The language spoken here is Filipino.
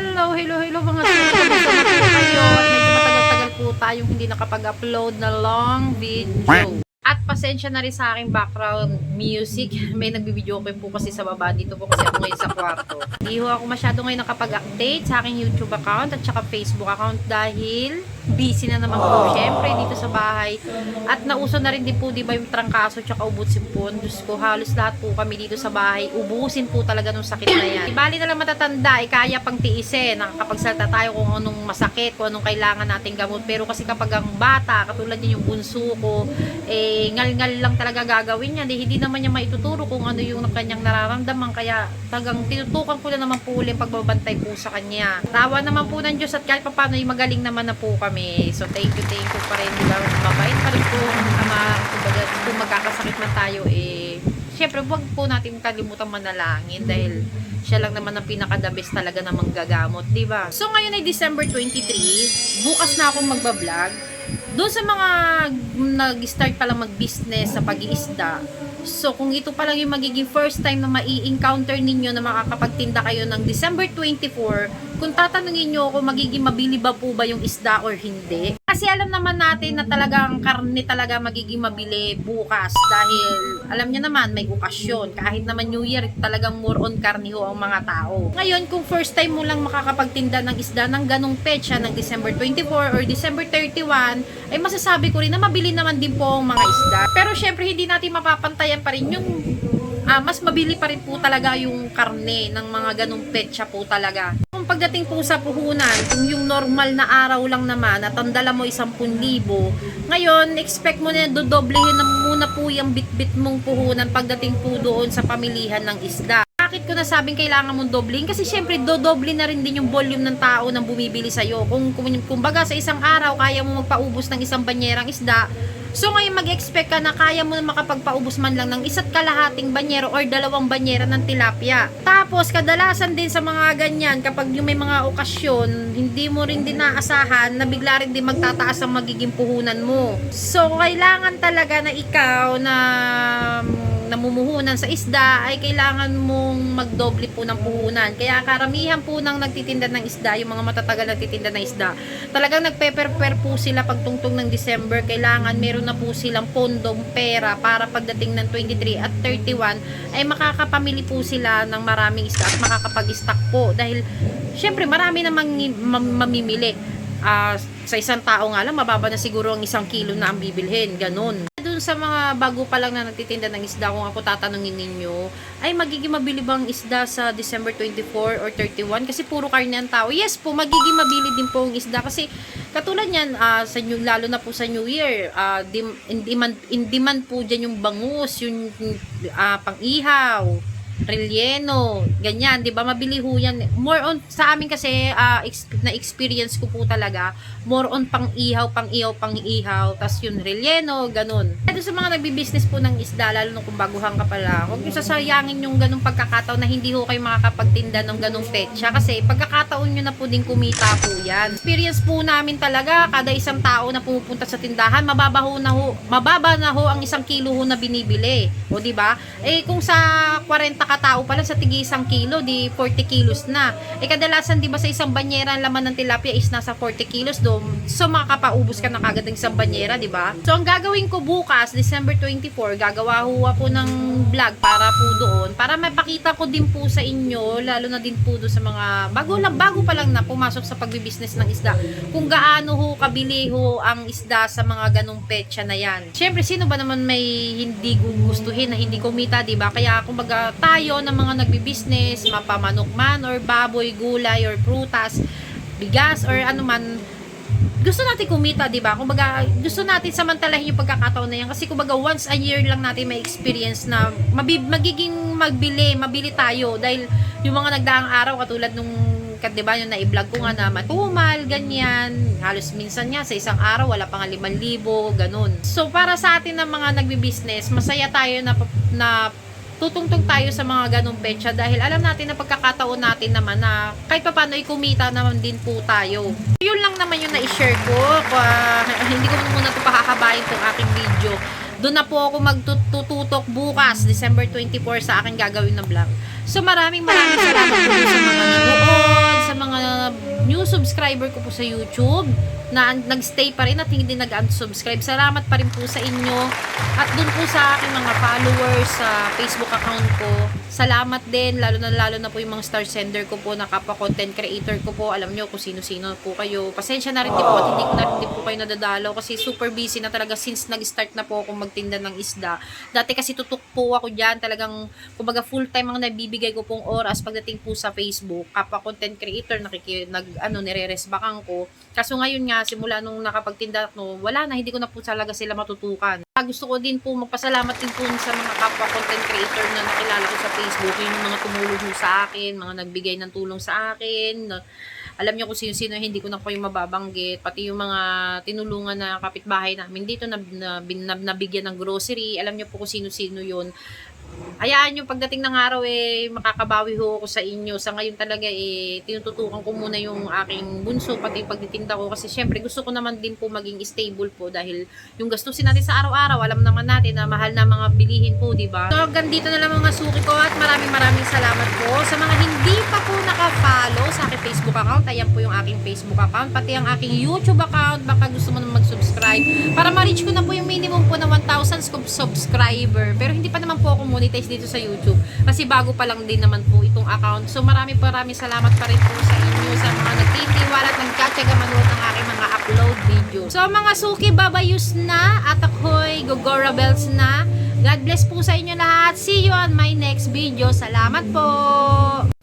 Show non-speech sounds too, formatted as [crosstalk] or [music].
Hello, hello, hello mga sir. Kamusta na po kayo? Medyo matagal-tagal po tayong hindi nakapag-upload na long video. At pasensya na rin sa aking background music. May nagbibideo ko po kasi sa baba. Dito po kasi ako ngayon sa kwarto. Hindi ho ako masyado ngayon nakapag-update sa aking YouTube account at saka Facebook account dahil busy na naman po syempre dito sa bahay. At nauso na rin din po di ba yung trangkaso tsaka ubusin po. Diyos ko, halos lahat po kami dito sa bahay. Ubusin po talaga nung sakit na yan. Bali na lang matatanda, eh, kaya pang tiisin. Nakakapagsalta tayo kung anong masakit, kung anong kailangan nating gamot. Pero kasi kapag ang bata, katulad niya yung bunso ko, eh, ngal-ngal lang talaga gagawin niya. Eh, hindi naman niya maituturo kung ano yung kanyang nararamdaman. Kaya tagang tinutukan ko na naman po ulit pagbabantay po sa kanya. Tawa naman po ng Diyos at kahit pa paano, magaling naman na po kami. So, thank you, thank you pa rin. Diba? Mabait pa rin po ama. Kumbaga, kung magkakasakit man tayo, eh, syempre, wag po natin kalimutan manalangin dahil siya lang naman ang pinaka-the talaga na manggagamot, di ba? So, ngayon ay December 23. Bukas na akong magbablog. Doon sa mga nag-start pa lang mag-business sa pag-iisda, so kung ito pa lang yung magiging first time na mai-encounter ninyo na makakapagtinda kayo ng December 24, kung tatanungin nyo ako magiging mabili ba po ba yung isda or hindi, kasi alam naman natin na talagang karne talaga magiging mabili bukas dahil alam nyo naman may okasyon. Kahit naman New Year talagang more on karne ang mga tao. Ngayon kung first time mo lang makakapagtinda ng isda ng ganong petsa ng December 24 or December 31 ay masasabi ko rin na mabili naman din po ang mga isda. Pero syempre hindi natin mapapantayan pa rin yung ah, mas mabili pa rin po talaga yung karne ng mga ganong petsa po talaga. Kung pagdating po sa puhunan, kung yung normal na araw lang naman at ang dala mo 10,000, ngayon, expect mo na dodoblehin na muna po yung bit-bit mong puhunan pagdating po doon sa pamilihan ng isda. Bakit ko nasabing kailangan mong dobling? Kasi syempre, dodoble na rin din yung volume ng tao nang bumibili sa'yo. Kung, kung, kumbaga sa isang araw, kaya mo magpaubos ng isang banyerang isda, So ngayon mag-expect ka na kaya mo makapagpaubos man lang ng isa't kalahating banyero or dalawang banyera ng tilapia. Tapos kadalasan din sa mga ganyan kapag yung may mga okasyon, hindi mo rin din naasahan na bigla rin din magtataas ang magiging puhunan mo. So kailangan talaga na ikaw na namumuhunan sa isda ay kailangan mong magdoble po ng puhunan. Kaya karamihan po ng nagtitinda ng isda, yung mga matatagal nagtitinda ng isda, talagang nagpe-prepare po sila pagtungtong ng December. Kailangan meron na po silang pondong pera para pagdating ng 23 at 31 ay makakapamili po sila ng maraming isda at makakapag-stock po. Dahil syempre marami namang mam- mamimili. Ah, sa isang tao nga lang, mababa na siguro ang isang kilo na ang bibilhin. Ganon sa mga bago pa lang na nagtitinda ng isda, kung ako tatanungin ninyo, ay magiging mabili bang isda sa December 24 or 31? Kasi puro karne ang tao. Yes po, magiging mabili din po ang isda. Kasi katulad yan, ah, sa new, lalo na po sa New Year, dim, in, demand, in demand po dyan yung bangus, yung ah, pang-ihaw, relleno, ganyan, 'di ba? Mabili ho 'yan. More on sa amin kasi ex- na experience ko po talaga, more on pang-ihaw, pang-ihaw, pang-ihaw, tas yun relleno, ganun. Kaya sa mga nagbi-business po ng isda, lalo na kung baguhan ka pala, huwag niyo sasayangin yung ganung pagkakataon na hindi ho kayo makakapagtinda ng ganung petsa kasi pagkakataon niyo na po din kumita po 'yan. Experience po namin talaga, kada isang tao na pumupunta sa tindahan, mababa ho na ho, mababa na ho ang isang kilo ho na binibili. O di ba? Eh kung sa 40 katao pala sa tigi isang kilo, di 40 kilos na. Eh kadalasan di ba sa isang banyera ang laman ng tilapia is nasa 40 kilos do. So makakapaubos ka na kagad ng isang banyera, di ba? So ang gagawin ko bukas, December 24, gagawa ho ako ng vlog para po doon para mapakita ko din po sa inyo, lalo na din po doon sa mga bago lang bago pa lang na pumasok sa pagbi-business ng isda. Kung gaano ho kabili ho ang isda sa mga ganong petsa na yan. Syempre sino ba naman may hindi gugustuhin na hindi kumita, di ba? Kaya kumbaga tayo ng mga nagbi-business, mapamanok man or baboy, gulay or prutas, bigas or ano man, gusto natin kumita, di ba? Kumbaga, gusto natin samantalahin yung pagkakataon na yan. Kasi kumbaga, once a year lang natin may experience na mabi- magiging magbili, mabili tayo. Dahil yung mga nagdaang araw, katulad nung kat, di ba, yung na-vlog ko nga na matumal, ganyan. Halos minsan nga, sa isang araw, wala pa nga 5,000, ganun. So, para sa atin ng mga nagbi-business, masaya tayo na, na tutungtong tayo sa mga ganong petsa dahil alam natin na pagkakataon natin naman na kahit pa paano ay kumita naman din po tayo. Yun lang naman yung na-share ko. Uh, [laughs] hindi ko muna ito pahahabain itong aking video. Doon na po ako magtututok bukas, December 24 sa aking gagawin na vlog. So maraming maraming salamat po sa mga nanood, sa mga subscriber ko po sa YouTube na nagstay pa rin at hindi nag-unsubscribe. Salamat pa rin po sa inyo. At dun po sa aking mga followers sa Facebook account ko. Salamat din, lalo na lalo na po yung mga star sender ko po na kapwa content creator ko po. Alam nyo kung sino-sino po kayo. Pasensya na rin din po at hindi ko na rin din po kayo nadadalaw kasi super busy na talaga since nag-start na po ako magtinda ng isda. Dati kasi tutok po ako dyan. Talagang, kumbaga full time ang nabibigay ko pong oras pagdating po sa Facebook. Kapwa content creator, nakiki, nag, ano, nire-resbakan ko. Kaso ngayon nga, simula nung nakapagtinda ako, wala na, hindi ko na po talaga sila matutukan. Ah, Gusto ko din po magpasalamat din po sa mga kapwa content creator na nakilala ko sa Facebook, yun yung mga tumulong sa akin, mga nagbigay ng tulong sa akin, na- alam niyo kung sino-sino, hindi ko na yung mababanggit, pati yung mga tinulungan na kapitbahay namin dito na, na, bin- na, nabigyan ng grocery, alam niyo po kung sino-sino yun. Hayaan nyo, pagdating ng araw eh, makakabawi ho ako sa inyo. Sa ngayon talaga eh, tinututukan ko muna yung aking bunso, pati pagtitinda ko. Kasi syempre, gusto ko naman din po maging stable po dahil yung gastusin natin sa araw-araw, alam naman natin na mahal na mga bilihin po, di ba? So, hanggang dito na lang mga suki ko at maraming maraming salamat po. Sa mga hindi pa po naka-follow sa aking Facebook account, ayan po yung aking Facebook account, pati ang aking YouTube account, baka gusto mo na mag-subscribe para ma-reach ko na po yung minimum po na 1,000 sub- subscriber. Pero hindi pa naman po ako monetize dito sa YouTube kasi bago pa lang din naman po itong account. So marami maraming salamat pa rin po sa inyo sa mga nagtitiwala at nagkatsaga manood ng aking mga upload video. So mga suki babayus na at ako'y gogora bells na. God bless po sa inyo lahat. See you on my next video. Salamat po!